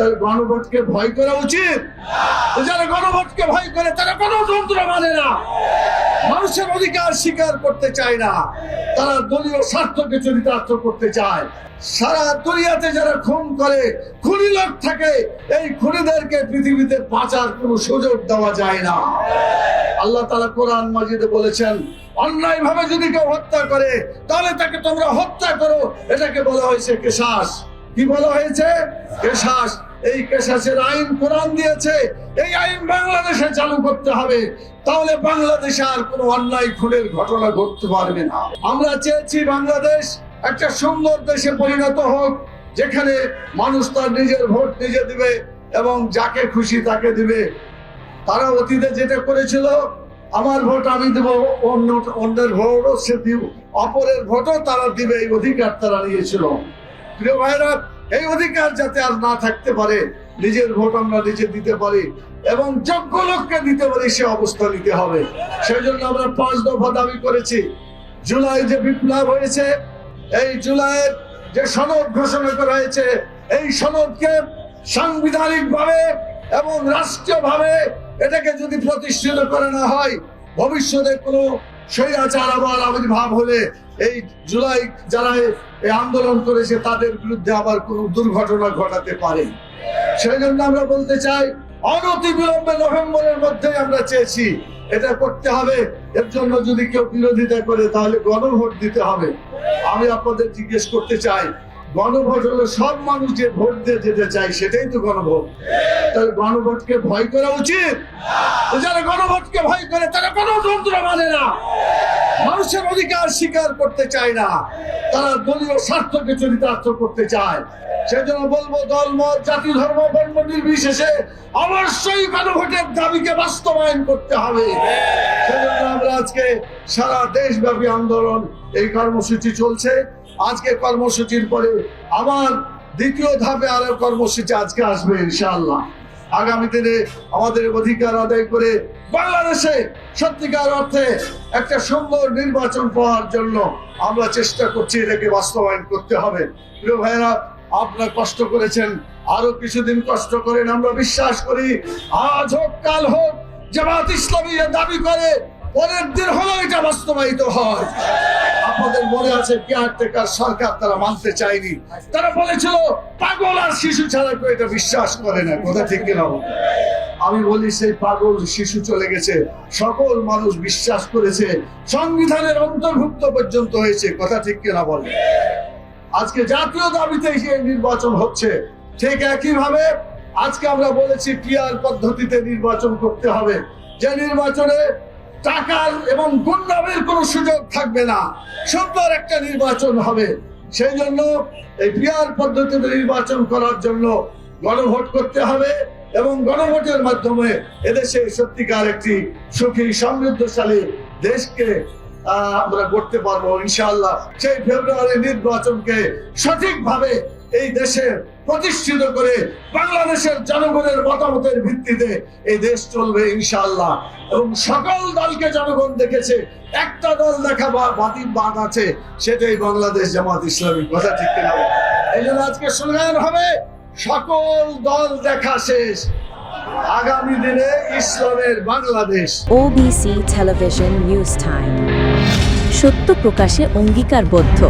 তাহলে গণভোটকে ভয় করা উচিত। যারা গণভোটকে ভয় করে, তারা গণতন্ত্র মানে না। মানুষের অধিকার স্বীকার করতে চায় না। তারা দলীয় স্বার্থকে চরিতার্থ করতে চায়। সারা দুনিয়াতে যারা খুন করে, খুনি লোক থাকে, এই খুনিদেরকে পৃথিবীতে বাঁচার কোনো সুযোগ দেওয়া যায় না। আল্লাহ তালা কোরআন মাজিদে বলেছেন অন্যায় ভাবে যদি কেউ হত্যা করে, তাহলে তাকে তোমরা হত্যা করো। এটাকে বলা হয়েছে কেশাস। কি বলা হয়েছে? কেশাস। এই কেশাসের আইন কোরআন দিয়েছে, এই আইন বাংলাদেশে চালু করতে হবে। তাহলে বাংলাদেশে আর কোনো অন্যায় খুনের ঘটনা ঘটতে পারবে না। আমরা চেয়েছি বাংলাদেশ একটা সুন্দর দেশে পরিণত হোক, যেখানে মানুষ তার নিজের ভোট নিজে দিবে এবং যাকে খুশি তাকে দিবে। তারা অতীতে যেটা করেছিল, আমার ভোট আমি দেব, অন্য অন্যের ভোটও সে দিব অপরের ভোটও তারা দিবে, এই অধিকার তারা নিয়েছিল। প্রিয় ভাইরা এই অধিকার যাতে আর না থাকতে পারে, নিজের ভোট আমরা নিজে দিতে পারি এবং যোগ্য লোককে দিতে পারি, সে অবস্থা নিতে হবে। সেই জন্য আমরা পাঁচ দফা দাবি করেছি। জুলাই যে বিপ্লব হয়েছে, এই জুলাইয়ের যে সনদ ঘোষণা করা হয়েছে, এই সনদকে সাংবিধানিক ভাবে এবং রাষ্ট্রীয় ভাবে এটাকে যদি প্রতিষ্ঠিত করে না হয়, ভবিষ্যতে কোনো স্বৈরাচার আবার আবির্ভাব হলে এই জুলাই যারা আন্দোলন করেছে, তাদের বিরুদ্ধে আবার কোনো দুর্ঘটনা ঘটাতে পারে। সেই জন্য আমরা বলতে চাই অনতি বিলম্বে নভেম্বরের মধ্যে আমরা চেয়েছি, এটা করতে হবে। এর জন্য যদি কেউ বিরোধিতা করে, তাহলে গণভোট দিতে হবে। আমি আপনাদের জিজ্ঞেস করতে চাই, গণভোট হলো সব মানুষ যে ভোট দিয়ে যেতে চায়, সেটাই তো গণভোট। তাহলে গণভোটকে ভয় করা উচিত? যারা গণভোটকে ভয় করে, তারা গণতন্ত্র মানে না। মানুষের অধিকার স্বীকার করতে চায় না। তারা দলীয় স্বার্থকে চরিতার্থ করতে চায়। সেজন্য বলব, দল, মত, জাতি, ধর্ম বর্ণ নির্বিশেষে অবশ্যই গণভোটের দাবিকে বাস্তবায়ন করতে হবে। সেজন্য আমরা আজকে সারা দেশব্যাপী আন্দোলন, এই কর্মসূচি চলছে। আজকে কর্মসূচির পরে আমার দ্বিতীয় ধাপে আরও কর্মসূচি আজকে আসবে, ইনশাআল্লাহ। আগামী দিনে আমাদের অধিকার আদায় করে বাংলাদেশে সত্যিকার অর্থে একটা সুন্দর নির্বাচন পাওয়ার জন্য আমরা চেষ্টা করছি এটাকে বাস্তবায়ন করতে হবে। প্রিয় ভাইরা আপনার কষ্ট করেছেন, আরও কিছুদিন কষ্ট করেন, আমরা বিশ্বাস করি, আজ হোক, কাল হোক, জামাত ইসলামী দাবি করে পরের দিন হলো এটা বাস্তবায়িত হয়। আপনাদের মনে আছে কেয়ারটেকার সরকার তারা মানতে চায়নি। তারা বলেছিল, পাগল আর শিশু ছাড়া কেউ এটা বিশ্বাস করে না। কথা ঠিক কিনা? আমি বলি, সেই পাগল শিশু চলে গেছে। সকল মানুষ বিশ্বাস করেছে, সংবিধানের অন্তর্ভুক্ত পর্যন্ত হয়েছে। কথা ঠিক কিনা বলে? আজকে জাতীয় দাবিতে এই নির্বাচন হচ্ছে। ঠিক একই ভাবে আজকে আমরা বলেছি, পিয়ার পদ্ধতিতে নির্বাচন করতে হবে। যে নির্বাচনে টাকার এবং গুন্ডামের কোনো সুযোগ থাকবে না। সুন্দর একটা নির্বাচন হবে। সেই জন্য এই পিয়ার পদ্ধতিতে নির্বাচন করার জন্য গণভোট করতে হবে এবং গণভোটের মাধ্যমে এদেশে সত্যিকার একটি সুখী, সমৃদ্ধশালী দেশকে আমরা করতে পারব ইনশাআল্লাহ। সেই ফেব্রুয়ারি নির্বাচনকে সঠিকভাবে এই দেশে প্রতিষ্ঠিত করে বাংলাদেশের জনগণের মতামতের ভিত্তিতে এই দেশ চলবে ইনশাআল্লাহ। এবং সকল দলকে জনগণ দেখেছে, একটা দল দেখা বা বাতিল বাদ আছে, সেটাই বাংলাদেশ জামাত ইসলামী কথা, ঠিক কিনা? এই জন্য আজকে স্লোগান হবে, সকল দল দেখা শেষ। আগামী দিনে ইসলামের Bangladesh. OBC television news time সত্য প্রকাশে অঙ্গীকারবদ্ধ।